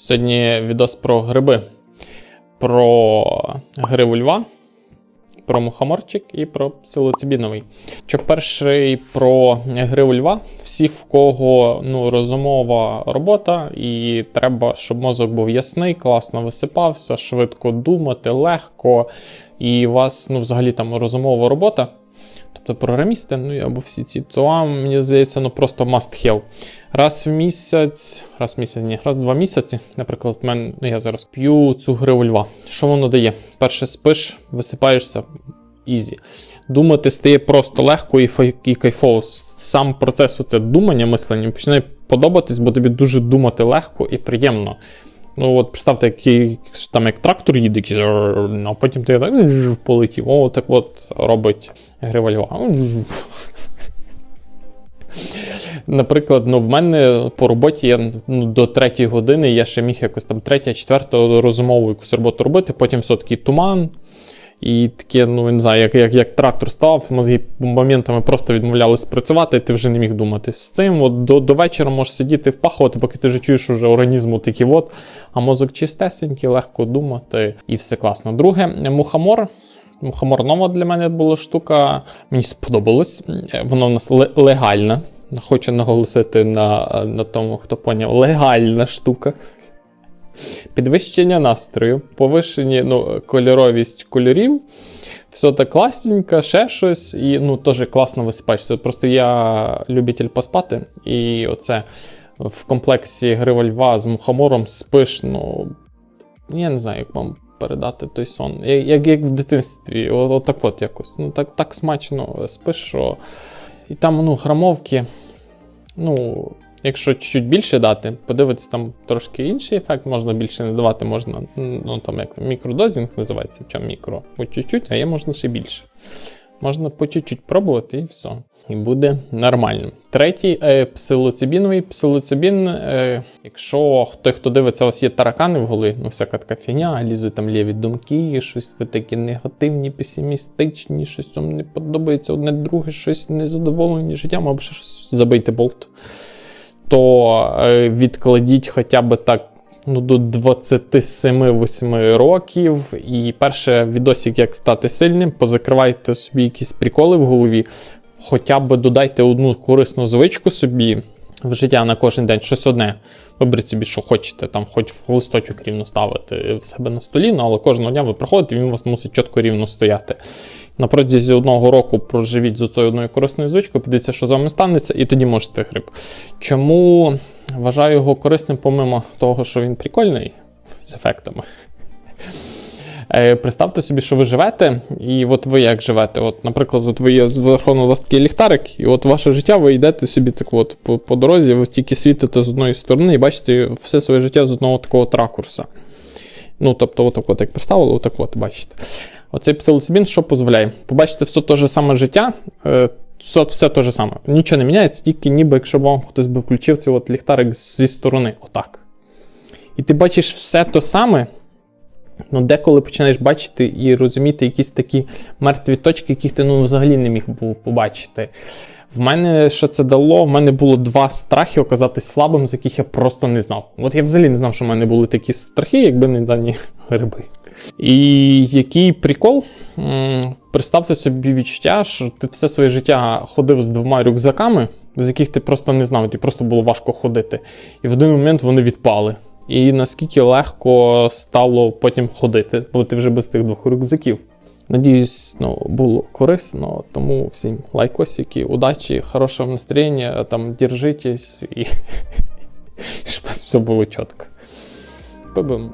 Сьогодні відос про гриби, про гриву льва, про мухоморчик і про псилоцибіновий. Що перший про гриву льва, всіх, в кого ну, розумова робота, і треба, щоб мозок був ясний, класно висипався, швидко думати, легко, і у вас ну, взагалі там розумова робота. Тобто програмісти, ну і або всі ці, вам, мені здається, ну просто must have. Раз в місяць, раз в місяць, ні, раз в два місяці, наприклад, в мене, ну я зараз п'ю цю гриву льва. Що воно дає? Перше спиш, висипаєшся ізі. Думати стає просто легко і, і кайфово. Сам процес оце думання, мислення починає подобатись, бо тобі дуже думати легко і приємно. Ну, от представте, який там як трактор їде, а потім ти так полетів. О, так от робить грива льва. Наприклад, ну, в мене по роботі я ну, до третьої години я ще міг якось там третя, четверта розумову якусь роботу робити, потім все-таки туман. І таке, ну не знаю, як, як, як трактор став, мозги моментами просто відмовлялись працювати, і ти вже не міг думати. З цим от до, до вечора можеш сидіти впахувати, поки ти вже чуєш уже організму такий от, а мозок чистесенький, легко думати, і все класно. Друге, мухомор. Мухомор нова для мене була штука. Мені сподобалось. Воно в нас ле- легальна. Хочу наголосити на, на тому, хто поняв, легальна штука. Підвищення настрою, повишені ну, кольоровість кольорів. Все так класненько, ще щось, і ну, теж класно висипаєшся. Просто я любитель поспати, і оце в комплексі Грива Льва з мухомором спиш, ну. Я не знаю, як вам передати той сон. Як, як, в дитинстві, отак от якось. Ну, так, так смачно спиш, що. І там ну, грамовки. Ну, якщо чуть більше дати, подивитися там трошки інший ефект, можна більше не давати, можна, ну там як мікродозінг називається, чим мікро, по чуть-чуть, а є можна ще більше. Можна по чуть-чуть пробувати і все. І буде нормально. Третій е, псилоцибіновий. Псилоцибін, е, якщо той, хто дивиться, у вас є таракани в голові, ну всяка така фігня, лізуть там ліві думки, щось ви такі негативні, песимістичні, щось вам не подобається одне друге, щось незадоволені життям, або щось забийте болт то е, відкладіть хоча б так ну, до 27-8 років. І перше відосик, як стати сильним, позакривайте собі якісь приколи в голові, хоча б додайте одну корисну звичку собі в життя на кожен день, щось одне. Виберіть собі, що хочете, там, хоч в листочок рівно ставити в себе на столі, ну, але кожного дня ви приходите, він у вас мусить чітко рівно стояти. На протязі одного року проживіть з цією одною корисною звичкою, подивіться, що з вами станеться, і тоді можете гриб. Чому вважаю його корисним, помимо того, що він прикольний з ефектами? Е, Представте собі, що ви живете, і от ви як живете. От, наприклад, от ви є у вас такий ліхтарик, і от ваше життя, ви йдете собі так от по, по дорозі, ви тільки світите з одної сторони і бачите все своє життя з одного такого от ракурса. Ну, тобто, отак от як представили, отак от бачите. Оцей псилоцибін що дозволяє? Побачите все те же саме життя, е, все, все те же саме. Нічого не міняється, тільки ніби якщо вам хтось би включив цей от ліхтарик зі сторони. Отак. І ти бачиш все те саме. Ну, деколи починаєш бачити і розуміти якісь такі мертві точки, яких ти ну, взагалі не міг був побачити. В мене що це дало? В мене було два страхи оказатись слабим, з яких я просто не знав. От я взагалі не знав, що в мене були такі страхи, якби не дані гриби. І який прикол? Представте собі відчуття, що ти все своє життя ходив з двома рюкзаками, з яких ти просто не знав, тобі просто було важко ходити. І в один момент вони відпали. І наскільки легко стало потім ходити, бо ти вже без тих двох рюкзаків. Надіюсь, ну, було корисно, тому всім лайкосики, удачі, хорошого настроєння, там держитесь і щоб все було чітко. Побимо.